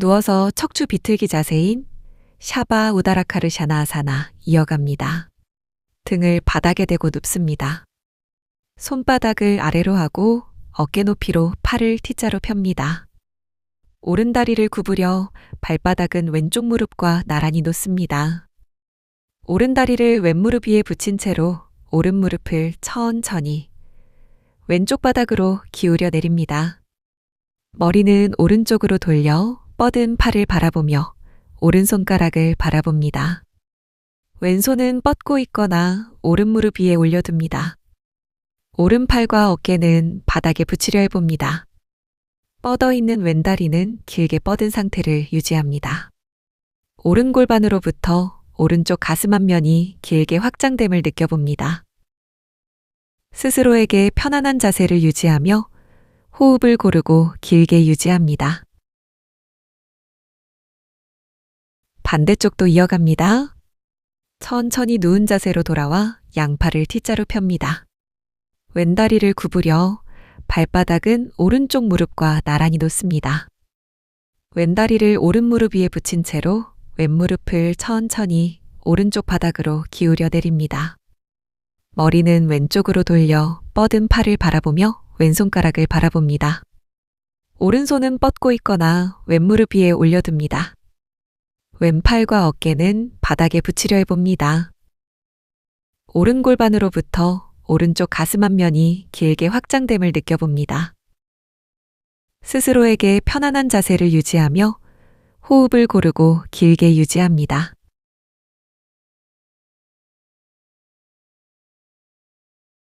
누워서 척추 비틀기 자세인 샤바 우다라카르 샤나 아사나 이어갑니다. 등을 바닥에 대고 눕습니다. 손바닥을 아래로 하고 어깨 높이로 팔을 T자로 펴니다. 오른 다리를 구부려 발바닥은 왼쪽 무릎과 나란히 놓습니다. 오른 다리를 왼무릎 위에 붙인 채로 오른 무릎을 천천히 왼쪽 바닥으로 기울여 내립니다. 머리는 오른쪽으로 돌려 뻗은 팔을 바라보며 오른손가락을 바라봅니다. 왼손은 뻗고 있거나 오른 무릎 위에 올려둡니다. 오른팔과 어깨는 바닥에 붙이려 해봅니다. 뻗어 있는 왼다리는 길게 뻗은 상태를 유지합니다. 오른 골반으로부터 오른쪽 가슴 앞면이 길게 확장됨을 느껴봅니다. 스스로에게 편안한 자세를 유지하며 호흡을 고르고 길게 유지합니다. 반대쪽도 이어갑니다. 천천히 누운 자세로 돌아와 양팔을 T자로 펴니다. 왼다리를 구부려 발바닥은 오른쪽 무릎과 나란히 놓습니다. 왼다리를 오른 무릎 위에 붙인 채로 왼무릎을 천천히 오른쪽 바닥으로 기울여 내립니다. 머리는 왼쪽으로 돌려 뻗은 팔을 바라보며 왼손가락을 바라봅니다. 오른손은 뻗고 있거나 왼무릎 위에 올려둡니다. 왼팔과 어깨는 바닥에 붙이려 해봅니다. 오른 골반으로부터 오른쪽 가슴 앞면이 길게 확장됨을 느껴봅니다. 스스로에게 편안한 자세를 유지하며 호흡을 고르고 길게 유지합니다.